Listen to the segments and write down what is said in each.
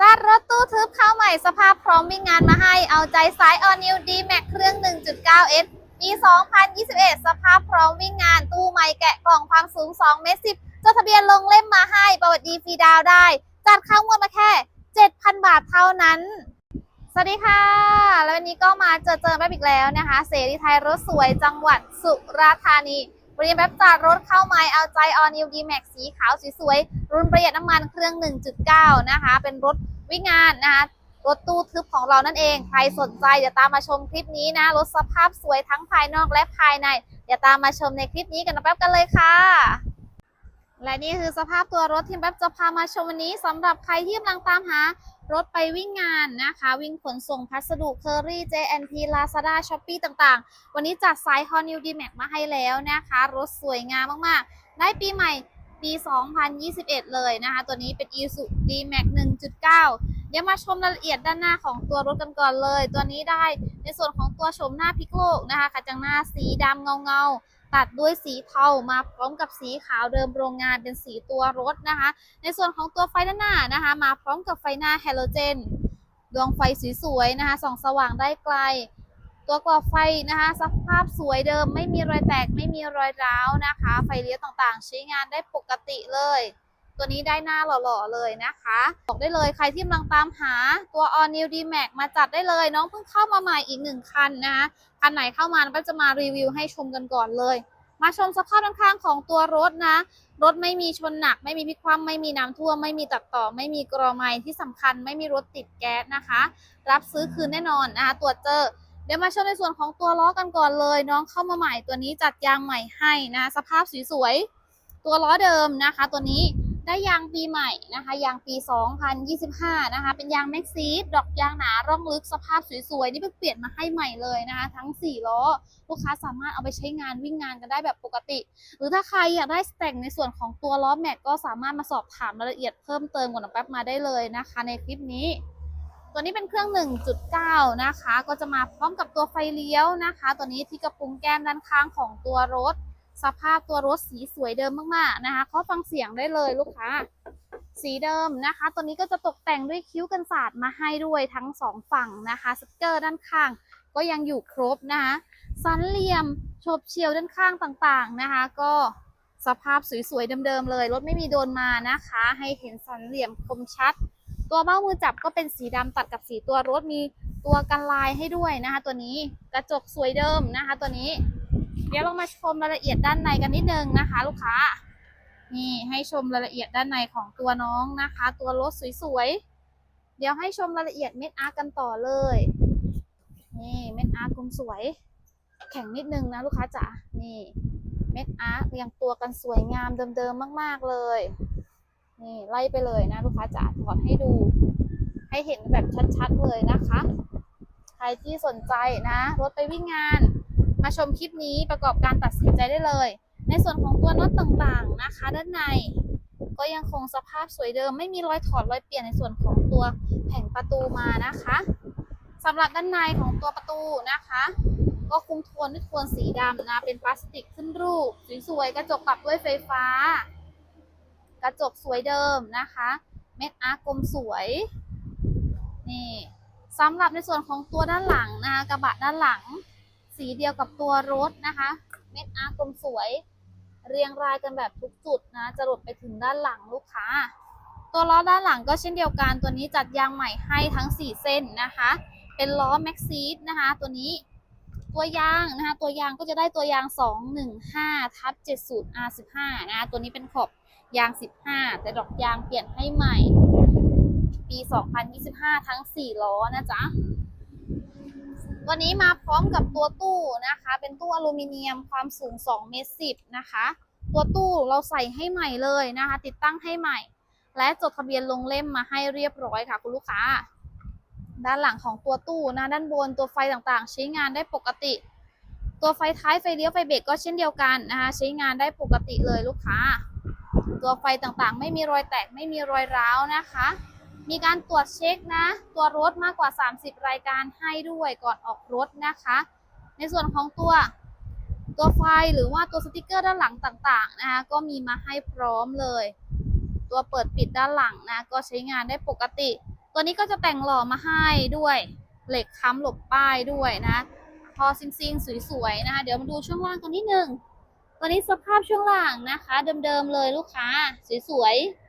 จัดรถตู้ทึบเข้าใหม่สภาพพร้อมวิ่งงานมาให้เอาใจสาย All New D Max เครื่อง 1.9S ปี2021 สภาพพร้อมวิ่งงานตู้ใหม่แกะกล่องความสูง2เมตร10จดทะเบียนลงเล่มมาให้ประวัติดีฟรีดาวได้ จัดเข้างวดมาแค่ 7,000 บาทเท่านั้น สวัสดีค่ะ แล้ววันนี้ก็มาเจอเจอแป๊บอีกแล้วนะคะ เสรีไทยรถสวยจังหวัดสุราษฎร์ธานี วันนี้แป๊บจัดรถเข้าม่เอาใจ All New D Max สีขาวสวยๆ รุ่นประหยัดน้ำมันเครื่อง 1.9 นะคะ เป็นรถวิ่งงานนะคะ รถตู้ทึบของเรานั่นเอง ใครสนใจเดี๋ยวตามมาชมคลิปนี้นะ รถสภาพสวยทั้งภายนอกและภายใน เดี๋ยวตามมาชมในคลิปนี้กันนะแป๊บกันเลยค่ะ และนี่คือสภาพตัวรถที่แป๊บจะพามาชมวันนี้สำหรับใครที่กำลังตามหา รถไปวิ่งงานนะคะ วิ่งขนส่งพัสดุเคอรี่ JNT Lazada Shopee ต่างๆ วันนี้จัดไซส์ h o New D Max มาให้แล้วนะคะ รถสวยงามมากๆ ได้ปีใหม่ปี 2021 เลยนะคะ ตัวนี้เป็น Isuzu D Max 1.9เดี๋ยวมาชมรายละเอียดด้านหน้าของตัวรถกันก่อนเลย ตัวนี้ได้ในส่วนของตัวชมหน้าพิกโลกนะคะกระจังหน้าสีดำเงาเงาๆตัดด้วยสีเทามาพร้อมกับสีขาวเดิมโรงงานเป็นสีตัวรถนะคะ ในส่วนของตัวไฟด้านหน้านะคะ มาพร้อมกับไฟหน้าแฮโลเจนดวงไฟสวยๆนะคะส่องสว่างได้ไกล ตัวกรอบไฟนะคะสภาพสวยเดิม ไม่มีรอยแตกไม่มีรอยร้าวนะคะ ไฟเลี้ยวต่างๆ ใช้งานได้ปกติเลย ตัวนี้ได้หน้าหล่อๆเลยนะคะ บอกได้เลยใครที่กำลังตามหาตัว All New D Max มาจัดได้เลย น้องเพิ่งเข้ามาใหม่อีกหนึ่งคันนะคะคันไหนเข้ามาก็จะมารีวิวให้ชมกันก่อนเลย มาชมสภาพด้านข้างของตัวรถนะ รถไม่มีชนหนัก ไม่มีพิคว่ำไม่มีน้ำท่วมไม่มีตัดต่อ ไม่มีกรอไม้ที่สำคัญ ไม่มีรถติดแก๊สนะคะ รับซื้อคืนแน่นอนนะคะตรวจเจอเดี๋ยวมาชมในส่วนของตัวล้อกันก่อนเลย น้องเข้ามาใหม่ตัวนี้จัดยางใหม่ให้นะ สภาพสวยๆตัวล้อเดิมนะคะ ตัวนี้ ได้ยางปีใหม่นะคะ ยางปี 2025 นะคะ เป็นยางแม็กซีดดอกยางหนาร่องลึกสภาพสวยๆ นี่เพิ่งเปลี่ยนมาให้ใหม่เลยนะคะ ทั้ง 4 ล้อ ลูกค้าสามารถเอาไปใช้งานวิ่งงานกันได้แบบปกติ หรือถ้าใครอยากได้แต่งในส่วนของตัวล้อแม็กก็สามารถมาสอบถามรายละเอียดเพิ่มเติมกับน้องแป๊บมาได้เลยนะคะ ในคลิปนี้ตัวนี้เป็นเครื่อง 1.9 นะคะ ก็จะมาพร้อมกับตัวไฟเลี้ยวนะคะ ตัวนี้ที่กระพุ้งแก้มด้านข้างของตัวรถ สภาพตัวรถสีสวยเดิมมากๆนะคะเขาฟังเสียงได้เลยลูกค้า สีเดิมนะคะ ตัวนี้ก็จะตกแต่งด้วยคิ้วกันศาสตร์มาให้ด้วยทั้งสองฝั่งนะคะสติกเกอร์ด้านข้าง ก็ยังอยู่ครบนะคะสันเหลี่ยมโฉบเฉียวด้านข้างต่างๆนะคะ ก็สภาพสวยๆเดิมๆเลย รถไม่มีโดนมานะคะ ให้เห็นสันเหลี่ยมคมชัด ตัวเบ้ามือจับก็เป็นสีดำตัดกับสีตัวรถมีตัวกันลายให้ด้วยนะคะ ตัวนี้กระจกสวยเดิมนะคะ ตัวนี้ ดี๋ยวเรามาชมรายละเอียดด้านในกันนิดนึงนะคะ ลูกค้า นี่ให้ชมรายละเอียดด้านในของตัวน้องนะคะ ตัวรถสวยๆ เดี๋ยวให้ชมรายละเอียดเม็ดอาร์กันต่อเลย นี่เม็ดอาร์กลมสวย แข็งนิดนึงนะลูกค้าจ๋า นี่เม็ดอาร์เรียงตัวกันสวยงามเดิมๆมาก ๆเลย นี่ไล่ไปเลยนะลูกค้าจ๋าถอดให้ดู ให้เห็นแบบชัดๆเลยนะคะ ใครที่สนใจนะ รถไปวิ่งงาน มาชมคลิปนี้ประกอบการตัดสินใจได้เลย ในส่วนของตัวน็อตต่างๆนะคะ ด้านใน ก็ยังคงสภาพสวยเดิม ไม่มีรอยถอดรอยเปลี่ยนในส่วนของตัวแผงประตูมานะคะสำหรับด้านในของตัวประตูนะคะ ก็คุมโทนด้วยโทนสีดำนะเป็นพลาสติกขึ้นรูปสวยๆกระจกปรับด้วยไฟฟ้า กระจกสวยเดิมนะคะเม็ดอาร์กลมสวยนี่สำหรับในส่วนของตัวด้านหลังนะคะกระบะด้านหลัง สีเดียวกับตัวรถนะคะ เม็ดอาร์กลมสวย เรียงรายกันแบบทุกจุดนะจะหลดไปถึงด้านหลังลูกค้า ตัวล้อด้านหลังก็เช่นเดียวกัน ตัวนี้จัดยางใหม่ให้ทั้ง 4 เส้นนะคะ เป็นล้อแม็กซีดนะคะ ตัวนี้ตัวยางนะคะตัวยางก็จะได้ตัวยาง 215ทับ70 R15 นะะตัวนี้เป็นขอบยาง 15 แต่ดอกยางเปลี่ยนให้ใหม่ ปี 2025 ทั้ง 4 ล้อนะจ๊ะ วันนี้มาพร้อมกับตัวตู้นะคะ เป็นตู้อลูมิเนียมความสูง2เมตร10นะคะ ตัวตู้เราใส่ให้ใหม่เลยนะคะ ติดตั้งให้ใหม่ และจดทะเบียนลงเล่มมาให้เรียบร้อยค่ะคุณลูกค้า ด้านหลังของตัวตู้นะด้านบนตัวไฟต่างๆ ใช้งานได้ปกติ ตัวไฟท้ายไฟเลี้ยวไฟเบรกก็เช่นเดียวกันนะคะใช้งานได้ปกติเลยลูกค้า ตัวไฟต่างๆ ไม่มีรอยแตกไม่มีรอยร้าวนะคะ มีการตรวจเช็คนะ ตัวรถมากกว่า 30 รายการให้ด้วยก่อนออกรถนะคะ ในส่วนของตัวตัวไฟหรือว่าตัวสติกเกอร์ด้านหลังต่างๆนะคะก็มีมาให้พร้อมเลย ตัวเปิดปิดด้านหลังนะก็ใช้งานได้ปกติ ตัวนี้ก็จะแต่งหล่อมาให้ด้วยเหล็กค้ำหลบป้ายด้วยนะพอซิงซิงๆสวยๆนะคะเดี๋ยวมาดูช่วงล่างกันนิดนึงตัวนี้สภาพช่วงล่างนะคะ เดิมๆเลยลูกค้าสวยๆ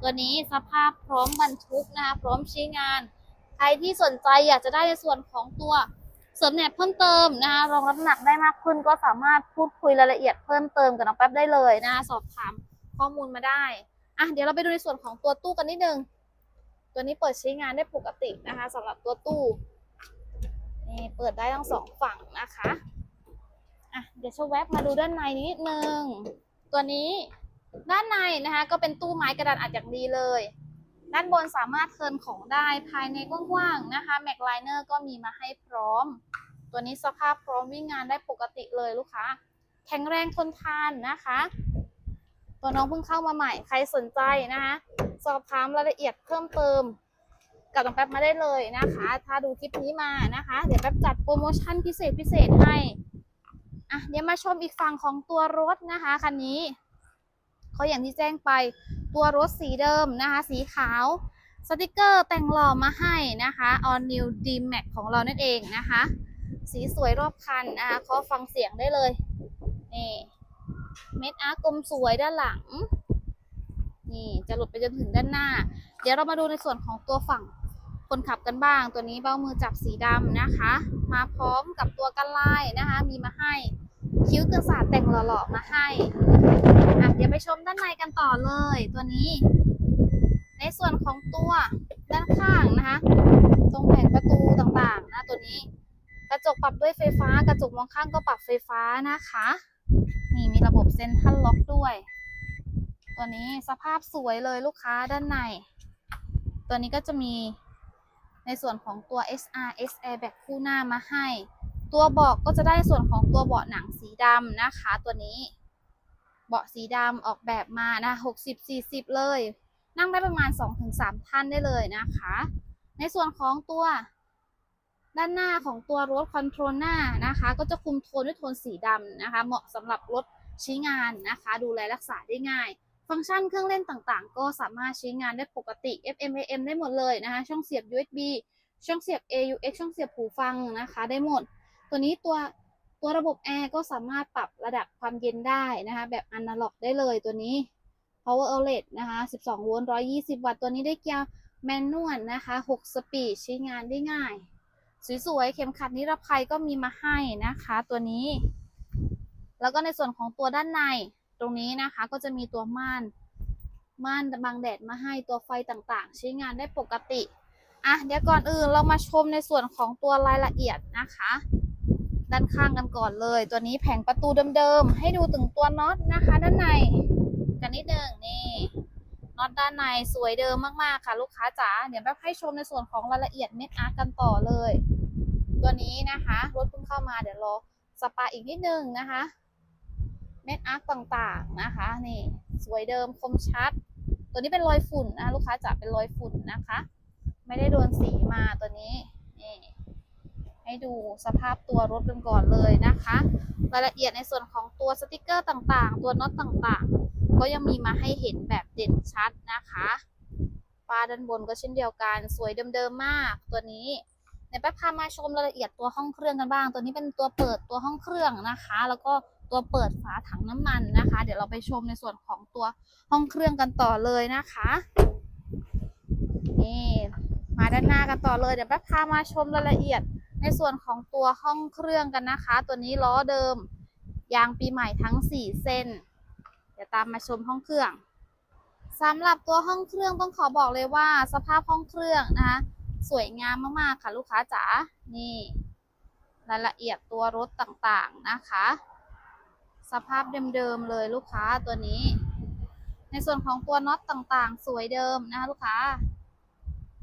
ตัวนี้สภาพพร้อมบรรทุกนะคะพร้อมใช้งาน ใครที่สนใจอยากจะได้ในส่วนของตัวเสริมแหนบเพิ่มเติมนะคะรองรับน้ำหนักได้มากขึ้นก็สามารถพูดคุยรายละเอียดเพิ่มเติมกับน้องแป๊บได้เลยนะคะสอบถามข้อมูลมาได้อะเดี๋ยวเราไปดูในส่วนของตัวตู้กันนิดนึง ตัวนี้เปิดใช้งานได้ปกตินะคะสำหรับตัวตู้นี่เปิดได้ทั้งสองฝั่งนะคะอะเดี๋ยวชวแวบมาดูด้านในนิดนึง ตัวนี้ ด้านในนะคะก็เป็นตู้ไม้กระดานอัดอย่างดีเลย ด้านบนสามารถเทินของได้ภายในกว้างๆนะคะแม็กไลเนอร์ก็มีมาให้พร้อม ตัวนี้สภาพพร้อมวิ่งงานได้ปกติเลยลูกค้า แข็งแรงทนทานนะคะ ตัวน้องเพิ่งเข้ามาใหม่ใครสนใจนะคะสอบถามรายละเอียดเพิ่มเติมกับน้องแป๊บมาได้เลยนะคะ ถ้าดูคลิปนี้มานะคะ เดี๋ยวแป๊บจัดโปรโมชั่นพิเศษพิเศษให้อะเดี๋ยวมาชมอีกฝั่งของตัวรถนะคะคันนี้ ก็อย่างที่แจ้งไปตัวรถสีเดิมนะคะ สีขาวสติกเกอร์แต่งหล่อมาให้นะคะ All New D Max ของเรานั่นเองนะคะ สีสวยรอบคันนะคะขอฟังเสียงได้เลย นี่ เม็ดอาร์กลมสวยด้านหลัง นี่จะหลุดไปจนถึงด้านหน้า เดี๋ยวเรามาดูในส่วนของตัวฝั่งคนขับกันบ้าง ตัวนี้เบ้ามือจับสีดำนะคะ มาพร้อมกับตัวกันลายนะคะ มีมาให้ คิ้วกันศาสตร์แต่งหล่อๆมาให้อะเดี๋ยวไปชมด้านในกันต่อเลย ตัวนี้ ในส่วนของตัวด้านข้างนะคะ ตรงแผงประตูต่างๆนะตัวนี้ กระจกปรับด้วยไฟฟ้า กระจกมองข้างก็ปรับไฟฟ้านะคะนี่มีระบบเซ็นทรัลล็อกด้วย ตัวนี้สภาพสวยเลยลูกค้าด้านใน ตัวนี้ก็จะมีในส่วนของตัว SRS Airbag คู่หน้ามาให้ ตัวเบาะก็จะได้ส่วนของตัวเบาะหนังสีดำนะคะ ตัวนี้ เบาะสีดำออกแบบมานะ60 40 เลย นั่งได้ประมาณ 2-3 ท่านได้เลยนะคะ ในส่วนของตัวด้านหน้าของตัวรถคอนโทรลหน้านะคะ ก็จะคุมโทนด้วยโทนสีดำนะคะ เหมาะสำหรับรถใช้งานนะคะ ดูแลรักษาได้ง่าย ฟังก์ชันเครื่องเล่นต่างๆ ก็สามารถใช้งานได้ปกติ FM AM ได้หมดเลยนะคะ ช่องเสียบ USB ช่องเสียบ AUX ช่องเสียบหูฟังนะคะ ได้หมด ตัวนี้ตัวตัวระบบแอร์ก็สามารถปรับระดับความเย็นได้นะคะ แบบอนาล็อกได้เลยตัวนี้ power outlet นะคะ 12 โวลต์ 120 วัตต์ ตัวนี้ได้เกียร์แมนนวลนะคะ 6 สปีดใช้งานได้ง่าย สวยๆ เข็มขัดนิรภัยก็มีมาให้นะคะตัวนี้ แล้วก็ในส่วนของตัวด้านในตรงนี้นะคะก็จะมีตัวม่านม่านบังแดดมาให้ตัวไฟต่างๆ ใช้งานได้ปกติ อะเดี๋ยวก่อนอื่นเรามาชมในส่วนของตัวรายละเอียดนะคะ ด้านข้างกันก่อนเลย ตัวนี้แผงประตูเดิมๆ ให้ดูถึงตัวน็อตนะคะ ด้านใน กันนิดหนึ่งนี่น็อตด้านในสวยเดิมมากๆค่ะ ลูกค้าจ๋าเดี๋ยวแป๊บให้ชมในส่วนของรายละเอียดเม็ดอาร์ตกันต่อเลย ตัวนี้นะคะรถเพิ่งเข้ามาเดี๋ยวรอสปาอีกนิดนึงนะคะ เม็ดอาร์ตต่างๆนะคะ นี่ สวยเดิมคมชัด ตัวนี้เป็นรอยฝุ่นนะลูกค้าจ๋าเป็นรอยฝุ่นนะคะ ไม่ได้โดนสีมาตัวนี้ ให้ดูสภาพตัวรถกันก่อนเลยนะคะ รายละเอียดในส่วนของตัวสติกเกอร์ต่างๆ ตัวน็อตต่างๆ ก็ยังมีมาให้เห็นแบบเด่นชัดนะคะฝาด้านบนก็เช่นเดียวกันสวยเดิมๆมากตัวนี้เดี๋ยวแป๊บพามาชมรายละเอียดตัวห้องเครื่องกันบ้าง ตัวนี้เป็นตัวเปิดตัวห้องเครื่องนะคะ แล้วก็ตัวเปิดฝาถังน้ำมันนะคะ เดี๋ยวเราไปชมในส่วนของตัวห้องเครื่องกันต่อเลยนะคะนี่มาด้านหน้ากันต่อเลยเดี๋ยวแป๊บพามาชมรายละเอียด ในส่วนของตัวห้องเครื่องกันนะคะ ตัวนี้ล้อเดิม ยางปีใหม่ทั้ง 4 เส้น เดี๋ยวตามมาชมห้องเครื่องสำหรับตัวห้องเครื่องต้องขอบอกเลยว่า สภาพห้องเครื่องนะคะสวยงามมากๆค่ะลูกค้าจ๋านี่รายละเอียดตัวรถต่างๆนะคะ สภาพเดิมๆเลยลูกค้าตัวนี้ ในส่วนของตัวน็อตต่างๆ สวยเดิมนะคะลูกค้า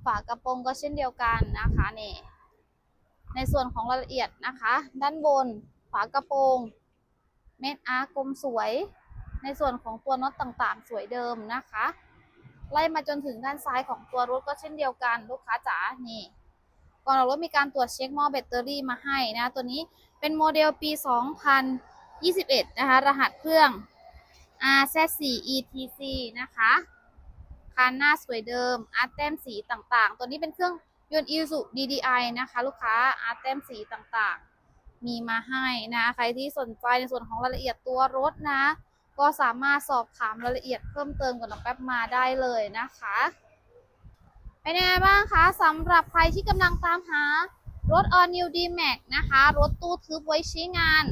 ฝากระโปรงก็เช่นเดียวกันนะคะนี่ ในส่วนของรายละเอียดนะคะ ด้านบนฝากระโปรง เม็ดอาร์กลมสวย ในส่วนของตัวน็อตต่างๆ สวยเดิมนะคะ ไล่มาจนถึงด้านซ้ายของตัวรถก็เช่นเดียวกันลูกค้าจ๋านี่ ก่อนออกรถมีการตรวจเช็คหม้อแบตเตอรี่มาให้นะ ตัวนี้เป็นโมเดลปี 2021 นะคะ รหัสเครื่อง RZ4 ETC นะคะคานหน้าสวยเดิมอาร์ตแต้มสีต่างๆ ตัวนี้เป็นเครื่อง ยนต์ Isuzu DDI นะคะ ลูกค้าอาร์ตแต้มสีต่างๆ มีมาให้นะใครที่สนใจในส่วนของรายละเอียดตัวรถนะ ก็สามารถสอบถามรายละเอียดเพิ่มเติมกับน้องแป๊บมาได้เลยนะคะเป็นยังไงบ้างคะสำหรับใครที่กำลังตามหารถ All New D-Max นะคะ รถตู้ทึบไว้ใช้งาน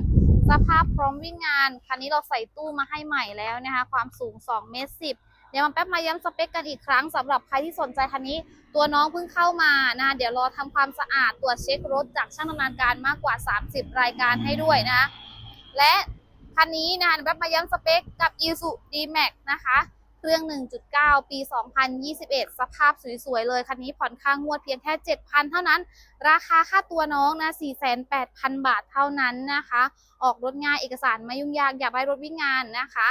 สภาพพร้อมวิ่งงาน คันนี้เราใส่ตู้มาให้ใหม่แล้วนะคะ ความสูง 2 เมตร 10 เดี๋ยวมันแป๊บมาย้ำสเปคกันอีกครั้งสำหรับใครที่สนใจคันนี้ ตัวน้องเพิ่งเข้ามานะเดี๋ยวรอทำความสะอาดตรวจเช็ครถจากช่างดำเนินการมากกว่า 30 รายการให้ด้วยนะและคันนี้นะคะแป๊บมาย้ำสเปคกับ Isuzu D-Max นะคะเครื่อง 1.9 ปี 2021 สภาพสวยๆ เลย คันนี้ผ่อนค่างวดเพียงแค่ 7,000 เท่านั้น ราคาค่าตัวน้องนะ 48,000 บาทเท่านั้นนะคะ ออกรถง่ายเอกสารไม่ยุ่งยาก อยากได้รถวิ่งงานนะคะ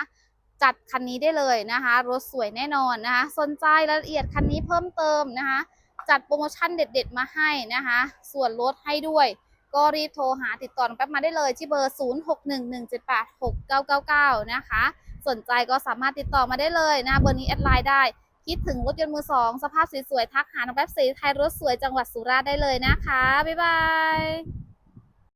จัดคันนี้ได้เลยนะคะ รถสวยแน่นอนนะคะ สนใจรายละเอียดคันนี้เพิ่มเติมนะคะ จัดโปรโมชั่นเด็ด ๆ มาให้นะคะ ส่วนลดให้ด้วย ก็รีบโทรหาติดต่อแป๊บมาได้เลยที่เบอร์ 0611786999 นะคะ สนใจก็สามารถติดต่อมาได้เลยนะเบอร์นี้แอดไลน์ได้คิดถึงรถยนต์มือสองสภาพสวยๆทักหาน้องแป๊บสีไทยรถสวยจังหวัดสุราษฎร์ได้เลยนะคะ บ๊ายบาย